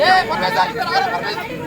ಗಾಡಿಯಲ್ಲಿದೆ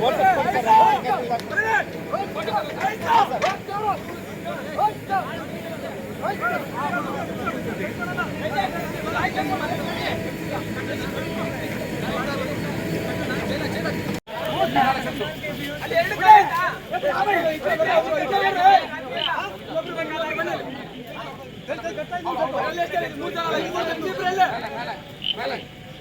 location ಬಂದಿಲ್ಲ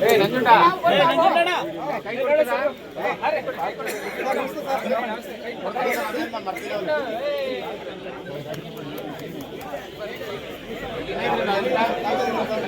ಏ ನಂಜುಂಡ. ಏ ನಂಜುಂಡಣ್ಣ ಕೈ ಕೊಡು ಸರ್ ಅರೆ ಕೈ ಕೊಡು ಸರ್ ಏ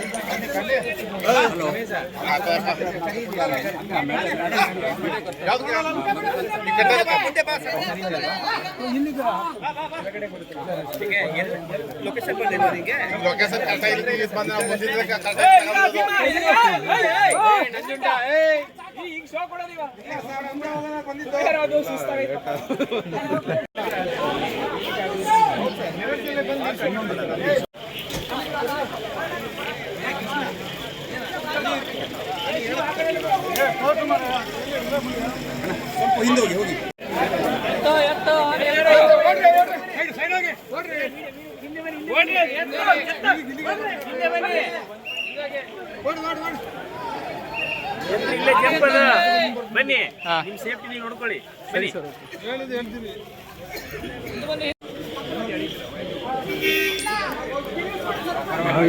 ಈಗ ಶೋ ಕೊಡೋದಿವ ಅದು ಸುಸ್ತಾಗೈತೆ ಇಲ್ಲೇ ಜಂಪ್ ಅದ ಬನ್ನಿ ನಿಮ್ ಸೇಫ್ಟಿ ನೀವು ನೋಡ್ಕೊಳ್ಳಿ ಬನ್ನಿ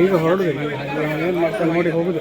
ಈಗ ಹೊರಡುದು ಏನು ಮಾಡ್ತಾರೆ, ನೋಡಿ ಹೋಗುದು.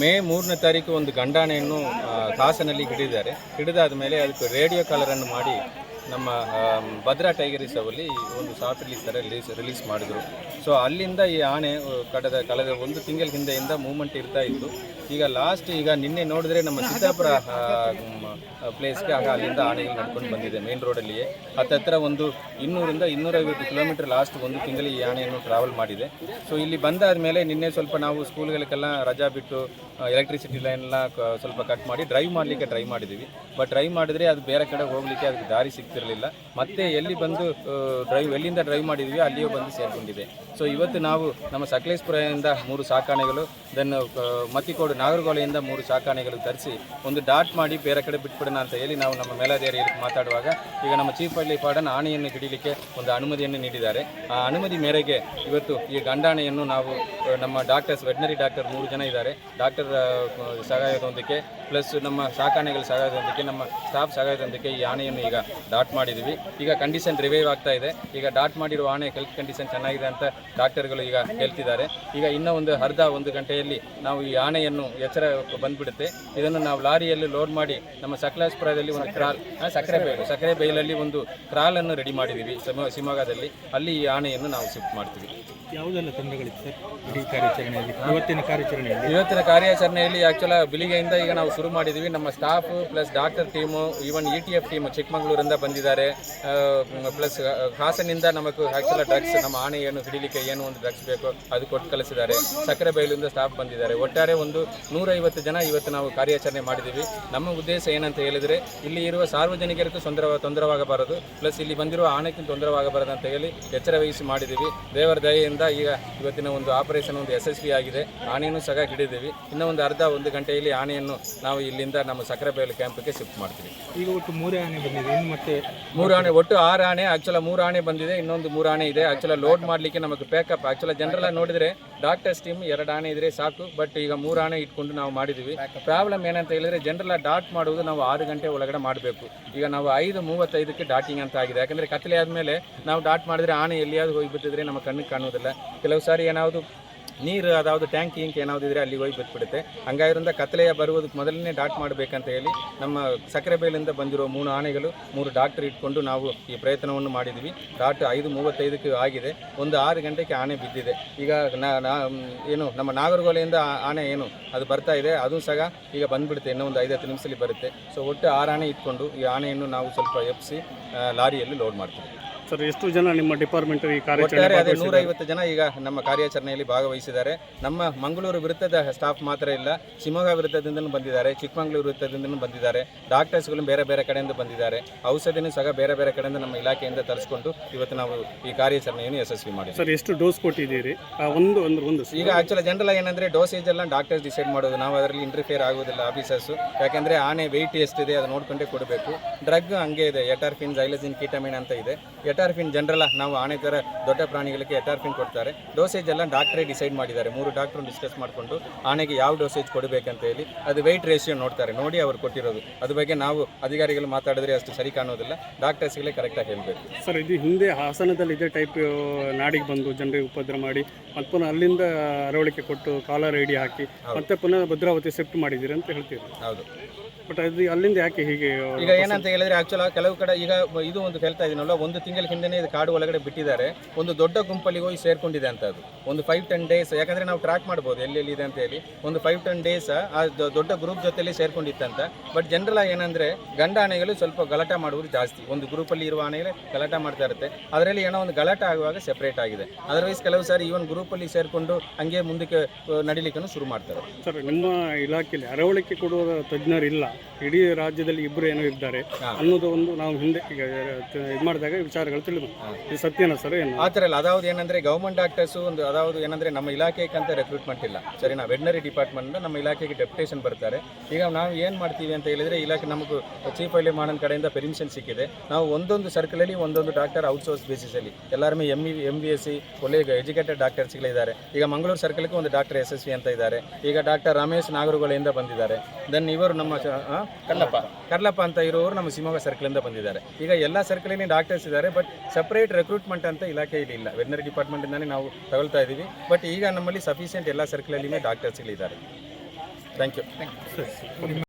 ಮೇ ಮೂರನೇ ತಾರೀಕು ಒಂದು ಗಂಡಾಣೆಯನ್ನು ಕಾಸನಲ್ಲಿ ಹಿಡಿದಿದ್ದಾರೆ. ಹಿಡಿದಾದ ಮೇಲೆ ಅದಕ್ಕೆ ರೇಡಿಯೋ ಕಾಲರನ್ನು ಮಾಡಿ ನಮ್ಮ ಭದ್ರಾ ಟೈಗರ್ ರಿಸರ್ವಲ್ಲಿ ಒಂದು ಸಾಫ್ಟ್ ರಿಲೀಸ್ ಥರ ರಿಲೀಸ್ ರಿಲೀಸ್ ಮಾಡಿದರು. ಸೊ ಅಲ್ಲಿಂದ ಈ ಆನೆ ಕಡದ, ಕಳೆದ ಒಂದು ತಿಂಗಳ ಹಿಂದೆಯಿಂದ ಮೂವ್ಮೆಂಟ್ ಇರ್ತಾ ಇತ್ತು. ಈಗ ಲಾಸ್ಟ್ ಈಗ ನಿನ್ನೆ ನೋಡಿದ್ರೆ ನಮ್ಮ ಸಿದ್ದಾಪುರ ಪ್ಲೇಸ್ಗೆ ಆಗ ಅಲ್ಲಿಂದ ಆನೆಗಳು ನಡ್ಕೊಂಡು ಬಂದಿದೆ ಮೇನ್ ರೋಡಲ್ಲಿಯೇ ಹತ್ತತ್ರ ಒಂದು ಇನ್ನೂರಿಂದ ಇನ್ನೂರೈವತ್ತು ಕಿಲೋಮೀಟರ್ ಲಾಸ್ಟ್ ಒಂದು ತಿಂಗಳು ಈ ಆನೆಯನ್ನು ಟ್ರಾವೆಲ್ ಮಾಡಿದೆ. ಸೊ ಇಲ್ಲಿ ಬಂದಾದ ಮೇಲೆ ನಿನ್ನೆ ಸ್ವಲ್ಪ ನಾವು ಸ್ಕೂಲ್ಗಳಿಗೆಲ್ಲ ರಜಾ ಬಿಟ್ಟು ಎಲೆಕ್ಟ್ರಿಸಿಟಿ ಲೈನ್ ಎಲ್ಲ ಸ್ವಲ್ಪ ಕಟ್ ಮಾಡಿ ಡ್ರೈವ್ ಮಾಡಲಿಕ್ಕೆ ಟ್ರೈ ಮಾಡಿದ್ದೀವಿ. ಬಟ್ ಡ್ರೈವ್ ಮಾಡಿದ್ರೆ ಅದು ಬೇರೆ ಕಡೆ ಹೋಗಲಿಕ್ಕೆ, ಅದಕ್ಕೆ ದಾರಿ ಸಿಗ್ತಿರಲಿಲ್ಲ ಮತ್ತೆ ಎಲ್ಲಿ ಬಂದು ಡ್ರೈವ್ ಎಲ್ಲಿಂದ ಡ್ರೈವ್ ಮಾಡಿದ್ವಿ, ಅಲ್ಲಿಯೂ ಬಂದು ಸೇರಿಕೊಂಡಿದೆ ಸೊ ಇವತ್ತು ನಾವು ನಮ್ಮ ಸಕಲೇಶ್ಪುರದಿಂದ ಮೂರು ಸಾಕಾಣೆಗಳು ದೆನ್ ಮತ್ತಿಕೋಡು ನಾಗರಗೋಲೆಯಿಂದ ಮೂರು ಸಾಕಾಣೆಗಳು ತರಿಸಿ, ಒಂದು ಡಾಟ್ ಮಾಡಿ ಬೇರೆ ಕಡೆ ಬಿಟ್ಬಿಡೋಣ ಅಂತ ಹೇಳಿ ನಾವು ನಮ್ಮ ಮೇಲಾಧಿಕಾರಿಯಲ್ಲಿ ಮಾತಾಡುವಾಗ, ಈಗ ನಮ್ಮ ಚೀಫ್ ಹಳ್ಳಿ ಪಾಡನ್ ಆಣೆಯನ್ನು ಹಿಡಿಲಿಕ್ಕೆ ಒಂದು ಅನುಮತಿಯನ್ನು ನೀಡಿದ್ದಾರೆ. ಆ ಅನುಮತಿ ಮೇರೆಗೆ ಇವತ್ತು ಈ ಗಂಡಾಣೆಯನ್ನು ನಾವು ನಮ್ಮ ಡಾಕ್ಟರ್ಸ್ ವೆಟನರಿ ಡಾಕ್ಟರ್ ಮೂರು ಜನ ಇದ್ದಾರೆ. ಡಾಕ್ಟರ್ ಸಹಾಯದೊಂದಿಗೆ ಪ್ಲಸ್ ನಮ್ಮ ಸಾಕಾಣೆಗಳ ಸಹಾಯದೊಂದಿಗೆ, ನಮ್ಮ ಸ್ಟಾಫ್ ಸಹಾಯದೊಂದಿಗೆ ಈ ಆಣೆಯನ್ನು ಈಗ ಡಾಟ್ ಮಾಡಿದ್ವಿ. ಈಗ ಕಂಡೀಷನ್ ರಿವೈವ್ ಆಗ್ತಾ ಇದೆ. ಈಗ ಡಾಟ್ ಮಾಡಿರುವ ಆನೆ ಹೆಲ್ತ್ ಕಂಡೀಷನ್ ಚೆನ್ನಾಗಿದೆ ಅಂತ ಡಾಕ್ಟರ್ಗಳು ಈಗ ಹೇಳ್ತಿದ್ದಾರೆ. ಈಗ ಇನ್ನೂ ಒಂದು ಅರ್ಧ ಒಂದು ಗಂಟೆಯಲ್ಲಿ ನಾವು ಈ ಆನೆಯನ್ನು ಎಚ್ಚರ ಬಂದ್ಬಿಡುತ್ತೆ. ಇದನ್ನು ನಾವು ಲಾರಿಯಲ್ಲಿ ಲೋಡ್ ಮಾಡಿ ನಮ್ಮ ಸಕಲಾಸ್ಪುರದಲ್ಲಿ ಒಂದು ಕ್ರಾಲ್ ಸಕ್ಕರೆ ಬೈಲು, ಸಕ್ಕರೆ ಬೈಲಲ್ಲಿ ಒಂದು ಕ್ರಾಲನ್ನು ರೆಡಿ ಮಾಡಿದ್ದೀವಿ. ಶಿವಮೊಗ್ಗ ಶಿವಮೊಗ್ಗದಲ್ಲಿ ಅಲ್ಲಿ ಈ ಆನೆಯನ್ನು ನಾವು ಶಿಫ್ಟ್ ಮಾಡ್ತೀವಿ. ಯಾವುದೆಲ್ಲ ತಂಡಗಳಿತ್ತು ಸರ್? ಕಾರ್ಯಾಚರಣೆಯಲ್ಲಿ, ಇವತ್ತಿನ ಕಾರ್ಯಾಚರಣೆಯಲ್ಲಿ? ಇವತ್ತಿನ ಕಾರ್ಯಾಚರಣೆಯಲ್ಲಿ ಆ್ಯಕ್ಚುಲ ಬೆಳಿಗ್ಗೆಯಿಂದ ಈಗ ನಾವು ಶುರು ಮಾಡಿದ್ದೀವಿ ನಮ್ಮ staff plus doctor team even E T F team ಚಿಕ್ಕಮಗಳೂರಿಂದ ಬಂದಿದ್ದಾರೆ. ಪ್ಲಸ್ ಹಾಸನಿಂದ ನಮಗೆ ಆ್ಯಕ್ಚುಲ ಡ್ರಗ್ಸ್ ನಮ್ಮ ಆನೆ ಏನು, ಹಿಡಿಲಿಕ್ಕೆ ಏನು ಒಂದು ಡ್ರಗ್ಸ್ ಬೇಕು, ಅದು ಕೊಟ್ಟು ಕಳಿಸಿದ್ದಾರೆ. ಸಕ್ಕರೆ ಬೈಲಿಂದ ಸ್ಟಾಫ್ ಬಂದಿದ್ದಾರೆ. ಒಟ್ಟಾರೆ ಒಂದು ನೂರೈವತ್ತು ಜನ ಇವತ್ತು ನಾವು ಕಾರ್ಯಾಚರಣೆ ಮಾಡಿದ್ದೀವಿ ನಮ್ಮ ಉದ್ದೇಶ ಏನಂತ ಹೇಳಿದರೆ, ಇಲ್ಲಿ ಇರುವ ಸಾರ್ವಜನಿಕರಿಗೂ ತೊಂದರೆ, ತೊಂದರವಾಗಬಾರದು. ಪ್ಲಸ್ ಇಲ್ಲಿ ಬಂದಿರುವ ಆನೆಗೂ ತೊಂದರೆವಾಗಬಾರದು ಅಂತ ಹೇಳಿ ಎಚ್ಚರ ವಹಿಸಿ ಮಾಡಿದ್ದೀವಿ ದೇವರ ದಯೆಯಿಂದ ಈಗ ಇವತ್ತಿನ ಒಂದು ಆಪರೇಷನ್ ಒಂದು ಯಶಸ್ವಿ ಆಗಿದೆ. ಆನೆಯನ್ನು ಸಹ ಹಿಡಿದೀವಿ ಇನ್ನೂ ಒಂದು ಅರ್ಧ ಒಂದು ಗಂಟೆಯಲ್ಲಿ ಆನೆಯನ್ನು ನಾವು ಇಲ್ಲಿಂದ ನಮ್ಮ ಸಕ್ಕರೆ ಬಯಲು ಕ್ಯಾಂಪ್ಗೆ ಶಿಫ್ಟ್ ಮಾಡ್ತೀವಿ. ಈಗ ಒಟ್ಟು ಮೂರೇ ಆನೆ ಬಂದಿದೆ. ಇನ್ನು ಮತ್ತೆ ಮೂರು ಆನೆ ಒಟ್ಟು ಆರು ಆನೆ ಆಕ್ಚುಲ ಮೂರು ಆನೆ ಬಂದಿದೆ. ಇನ್ನೊಂದು ಮೂರು ಆನೆ ಇದೆ. ಆಕ್ಚುಲ ಲೋಡ್ ಮಾಡಲಿಕ್ಕೆ ನಮಗೆ ಪ್ಯಾಕಪ್ ಆಕ್ಚುಲ ಜನರಲ್ಲ ನೋಡಿದ್ರೆ ಡಾಕ್ಟರ್ಸ್ ಟೀಮ್ ಎರಡು ಆನೆ ಇದ್ರೆ ಸಾಕು. ಬಟ್ ಈಗ ಮೂರು ಆನೆ ಇಟ್ಕೊಂಡು ನಾವು ಮಾಡಿದ್ದೀವಿ. ಪ್ರಾಬ್ಲಮ್ ಏನಂತ ಹೇಳಿದ್ರೆ ಜನರಲ್ಲ ಡಾಟ್ ಮಾಡುವುದು ನಾವು ಆರು ಗಂಟೆ ಒಳಗಡೆ ಮಾಡಬೇಕು. ಈಗ ನಾವು ಐದು ಮೂವತ್ತೈದಕ್ಕೆ ಡಾಟಿಂಗ್ ಅಂತ ಆಗಿದೆ. ಯಾಕಂದ್ರೆ ಕತ್ತಲೆ ಆದಮೇಲೆ ನಾವು ಡಾಟ್ ಮಾಡಿದ್ರೆ ಆನೆ ಎಲ್ಲಿಯಾದ್ರೂ ಹೋಗಿಬಿಟ್ಟಿದ್ರೆ ನಮ್ಮ ಕಣ್ಣಿಗೆ ಕಾಣುವುದಿಲ್ಲ. ಕೆಲವು ಸಾರಿ ಏನಾವುದು ನೀರು ಅದಾವುದು ಟ್ಯಾಂಕ್ ಇಂಕ್ ಏನಾವುದು ಇದ್ರೆ ಅಲ್ಲಿ ಹೋಗಿ ಬಿಟ್ಬಿಡುತ್ತೆ. ಹಂಗಾದ್ರಿಂದ ಕತ್ತಲೆಯ ಬರುವುದಕ್ಕೆ ಮೊದಲನೇ ಡಾಟ್ ಮಾಡಬೇಕಂತ ಹೇಳಿ ನಮ್ಮ ಸಕ್ಕರೆ ಬೇಲಿಂದ ಬಂದಿರೋ ಮೂರು ಆನೆಗಳು, ಮೂರು ಡಾಕ್ಟರ್ ಇಟ್ಕೊಂಡು ನಾವು ಈ ಪ್ರಯತ್ನವನ್ನು ಮಾಡಿದ್ವಿ. ಡಾಟ್ ಐದು ಮೂವತ್ತೈದಕ್ಕೆ ಆಗಿದೆ. ಒಂದು ಆರು ಗಂಟೆಗೆ ಆನೆ ಬಿದ್ದಿದೆ. ಈಗ ಏನು, ನಮ್ಮ ನಾಗರಗೋಲೆಯಿಂದ ಆನೆ ಏನು, ಅದು ಬರ್ತಾ ಇದೆ. ಅದು ಸಹ ಈಗ ಬಂದ್ಬಿಡುತ್ತೆ. ಇನ್ನೂ ಒಂದು ಐದತ್ತು ನಿಮಿಷದಲ್ಲಿ ಬರುತ್ತೆ. ಸೊ ಒಟ್ಟು ಆರು ಆನೆ ಇಟ್ಕೊಂಡು ಈ ಆನೆಯನ್ನು ನಾವು ಸ್ವಲ್ಪ ಎಪ್ಪಿಸಿ ಲಾರಿಯಲ್ಲಿ ಲೋಡ್ ಮಾಡ್ತೀವಿ. ಸರ್ ಎಷ್ಟು ಜನ ನಿಮ್ಮ ಡಿಪಾರ್ಟ್ಮೆಂಟ್ ಈ ಒಟ್ಟಾರೆ ಅದೇ ನೂರೈವತ್ತು ಜನ ಈಗ ನಮ್ಮ ಕಾರ್ಯಾಚರಣೆಯಲ್ಲಿ ಭಾಗವಹಿಸಿದ್ದಾರೆ. ನಮ್ಮ ಮಂಗಳೂರು ವೃತ್ತದ ಸ್ಟಾಫ್ ಮಾತ್ರ ಇಲ್ಲ ಶಿವಮೊಗ್ಗ ವೃತ್ತದಿಂದಲೂ ಬಂದಿದ್ದಾರೆ ಚಿಕ್ಕಮಗಳೂರು ವೃತ್ತದಿಂದಲೂ ಬಂದಿದ್ದಾರೆ ಡಾಕ್ಟರ್ಸ್ಗಳು ಬೇರೆ ಬೇರೆ ಕಡೆಯಿಂದ ಬಂದಿದ್ದಾರೆ ಔಷಧಿನೂ ಸಹ ಬೇರೆ ಬೇರೆ ಕಡೆಯಿಂದ ನಮ್ಮ ಇಲಾಖೆಯಿಂದ ತರಿಸ್ಕೊಂಡು ಇವತ್ತು ನಾವು ಈ ಕಾರ್ಯಾಚರಣೆಯನ್ನು ಯಶಸ್ವಿ ಮಾಡಿದ್ದೀವಿ ಸರ್ ಎಷ್ಟು ಡೋಸ್ ಕೊಟ್ಟಿದ್ದೀರಿ? ಆ, ಒಂದು ಅಂದ್ರೆ ಒಂದು ಈಗ ಆಕ್ಚುಲಿ ಜನರಲ್ ಏನಂದ್ರೆ ಡೋಸೇಜ್ ಎಲ್ಲ ಡಾಕ್ಟರ್ಸ್ ಡಿಸೈಡ್ ಮಾಡೋದು. ನಾವು ಅದರಲ್ಲಿ ಇಂಟರ್ಫಿಯರ್ ಆಗೋದಿಲ್ಲ ಆಫೀಸರ್ಸ್ ಯಾಕಂದ್ರೆ ಆನೆ ವೆಯ್ಟ್ ಎಷ್ಟಿದೆ ಅದು ನೋಡ್ಕೊಂಡೇ ಕೊಡಬೇಕು. ಡ್ರಗ್ ಹಂಗೆ ಇದೆ ಎಟಾರ್ಫಿನ್ ಜೈಲಜಿನ್ ಕೀಟಮಿನ್ ಅಂತ ಇದೆ. ಎಟಾರ್ಫಿನ್ ಜನರಲ್ಲ ನಾವು ಆನೆ ಥರ ದೊಡ್ಡ ಪ್ರಾಣಿಗಳಿಗೆ ಎಟಾರ್ಫಿನ್ ಕೊಡ್ತಾರೆ. ಡೋಸೇಜ್ ಎಲ್ಲ ಡಾಕ್ಟ್ರೇ ಡಿಸೈಡ್ ಮಾಡಿದ್ದಾರೆ. ಮೂರು ಡಾಕ್ಟ್ರು ಡಿಸ್ಕಸ್ ಮಾಡಿಕೊಂಡು ಆನೆಗೆ ಯಾವ ಡೋಸೇಜ್ ಕೊಡಬೇಕಂತ ಹೇಳಿ ಅದು ವೆಯ್ಟ್ ರೇಷಿಯೋ ನೋಡ್ತಾರೆ. ನೋಡಿ ಅವರು ಕೊಟ್ಟಿರೋದು. ಅದ್ರ ಬಗ್ಗೆ ನಾವು ಅಧಿಕಾರಿಗಳು ಮಾತಾಡಿದ್ರೆ ಅಷ್ಟು ಸರಿ ಕಾಣೋದಿಲ್ಲ. ಡಾಕ್ಟರ್ಸ್ಗಳೇ ಕರೆಕ್ಟಾಗಿ ಹೇಳಬೇಕು. ಸರ್ ಇದು ಹಿಂದೆ ಹಾಸನದಲ್ಲಿ ಇದೇ ಟೈಪ್ ನಾಡಿಗೆ ಬಂದು ಜನರಿಗೆ ಉಪದ್ರ ಮಾಡಿ ಮತ್ತೆ ಪುನಃ ಅಲ್ಲಿಂದ ಅರವಳಿಕೆ ಕೊಟ್ಟು ಕಾಲರ್ ಐಡಿ ಹಾಕಿ ಮತ್ತೆ ಪುನಃ ಭದ್ರಾವತಿ ಶಿಫ್ಟ್ ಮಾಡಿದ್ದೀರಿ ಅಂತ ಹೇಳ್ತೀವಿ ಹೌದು. ಬಟ್ ಅದು ಅಲ್ಲಿಂದ ಯಾಕೆ ಹೀಗೆ ಈಗ ಏನಂತ ಹೇಳಿದ್ರೆ ಆಕ್ಚುಲ್ ಕೆಲವು ಕಡೆ ಈಗ ಇದು ಒಂದು ಹೇಳ್ತಾ ಇದೀನಲ್ಲ ಒಂದು ತಿಂಗಳ ಹಿಂದೆನೇ ಇದು ಕಾಡು ಒಳಗಡೆ ಬಿಟ್ಟಿದ್ದಾರೆ. ಒಂದು ದೊಡ್ಡ ಗುಂಪಲ್ಲಿ ಹೋಗಿ ಸೇರ್ಕೊಂಡಿದೆ ಅಂತ ಅದು. ಒಂದು ಫೈವ್ ಟೆನ್ ಡೇಸ್ ಯಾಕಂದ್ರೆ ನಾವು ಟ್ರ್ಯಾಕ್ ಮಾಡ್ಬೋದು ಎಲ್ಲೆಲ್ಲಿ ಇದೆ ಅಂತ ಹೇಳಿ. ಒಂದು ಫೈವ್ ಟೆನ್ ಡೇಸ್ ಆ ದೊಡ್ಡ ಗ್ರೂಪ್ ಜೊತೆಲಿ ಸೇರ್ಕೊಂಡಿತ್ತಂತ. ಬಟ್ ಜನರಲ್ ಏನಂದ್ರೆ ಗಂಡ ಆನೆಗಳು ಸ್ವಲ್ಪ ಗಲಾಟೆ ಮಾಡುವುದು ಜಾಸ್ತಿ. ಒಂದು ಗ್ರೂಪಲ್ಲಿ ಇರುವ ಆನೆಗಳೇ ಗಲಾಟೆ ಮಾಡ್ತಾ ಇರುತ್ತೆ. ಅದರಲ್ಲಿ ಏನೋ ಒಂದು ಗಲಾಟೆ ಆಗುವಾಗ ಸೆಪರೇಟ್ ಆಗಿದೆ. ಅದರ್ವೈಸ್ ಕೆಲವು ಸಾರಿ ಈವನ್ ಗ್ರೂಪಲ್ಲಿ ಸೇರ್ಕೊಂಡು ಹಂಗೆ ಮುಂದಕ್ಕೆ ನಡಿಲಿಕ್ಕೂ ಶುರು ಮಾಡ್ತಾರೆ. ಸರ್ ನಿಮ್ಮ ಇಲಾಖೆಯಲ್ಲಿ ಅರವಳಿಕೆ ಕೊಡುವ ತಜ್ಞರಿಲ್ಲ. ಇಡೀ ರಾಜ್ಯದಲ್ಲಿ ಇಬ್ಬರು ಏನೋ ಇದ್ದಾರೆ. ಅನ್ನೋದು ಒಂದು ನಾವು ಹಿಂದೆ ಇದು ಮಾಡಿದಾಗ ವಿಚಾರಗಳು ತಿಳಿದು ಇದು ಸತ್ಯನ ಸರ್ ಏನು? ಆ ಥರ ಇಲ್ಲ. ಅದಾವ್ದು ಏನಂದ್ರೆ ಗೌರ್ಮೆಂಟ್ ಡಾಕ್ಟರ್ಸ್ ಒಂದು ಅದಾವುದು ಏನಂದ್ರೆ ನಮ್ಮ ಇಲಾಖೆಗೆ ಅಂತ ರೆಕ್ರೂಟ್ಮೆಂಟ್ ಇಲ್ಲ. ನಾವು ವೆಟನರಿ ಡಿಪಾರ್ಟ್ಮೆಂಟ್ ನಮ್ಮ ಇಲಾಖೆಗೆ ಡೆಪ್ಯುಟೇಷನ್ ಬರ್ತಾರೆ. ಈಗ ನಾವು ಏನು ಮಾಡ್ತೀವಿ ಅಂತ ಹೇಳಿದ್ರೆ ಇಲಾಖೆ ನಮಗೆ ಚೀಫ್ ಅಲ್ಲಿ ಮಾಡನ್ ಕಡೆಯಿಂದ ಪರ್ಮಿಷನ್ ಸಿಕ್ಕಿದೆ. ನಾವು ಒಂದೊಂದು ಸರ್ಕಲಲ್ಲಿ ಒಂದೊಂದು ಡಾಕ್ಟರ್ ಔಟ್ಸೋರ್ಸ್ ಬೇಸಿಸಲ್ಲಿ ಎಲ್ಲರೂ M E M B S C ಒಳ್ಳೆಯ ಎಜುಕೇಟೆಡ್ ಡಾಕ್ಟರ್ಸ್ಗಳಿದ್ದಾರೆ ಈಗ ಮಂಗಳೂರು ಸರ್ಕಲ್ಗೆ ಒಂದು ಡಾಕ್ಟರ್ ಎಸ್ ಎಸ್ ವಿ ಅಂತ ಇದ್ದಾರೆ. ಈಗ ಡಾಕ್ಟರ್ ರಮೇಶ್ ನಾಗರುಗಳಿಂದ ಬಂದಿದ್ದಾರೆ. ದೆನ್ ಇವರು ನಮ್ಮ ಕಲ್ಲಪ್ಪ. ಕಲ್ಲಪ್ಪ ಕರ್ಲಪ್ಪ ಅಂತ ಇರೋರು ನಮ್ಮ ಶಿವಮೊಗ್ಗ ಸರ್ಕಲಿಂದ ಬಂದಿದ್ದಾರೆ. ಈಗ ಎಲ್ಲ ಸರ್ಕಲಿನ ಡಾಕ್ಟರ್ಸ್ ಇದ್ದಾರೆ ಬಟ್ ಸಪ್ರೇಟ್ ರೆಕ್ರೂಟ್ಮೆಂಟ್ ಅಂತ ಇಲಾಖೆಯಲ್ಲಿ ಇಲ್ಲ ಡಿಪಾರ್ಟ್ಮೆಂಟ್ ಡಿಪಾರ್ಟ್ಮೆಂಟಿಂದಾನೇ ನಾವು ತಗೊಳ್ತಾ ಇದ್ದೀವಿ ಬಟ್ ಈಗ ನಮ್ಮಲ್ಲಿ ಸಫಿಷಿಯೆಂಟ್ ಎಲ್ಲ ಸರ್ಕಲಲ್ಲಿನೇ ಡಾಕ್ಟರ್ಸ್ಗಳಿದ್ದಾರೆ ಥ್ಯಾಂಕ್ ಯು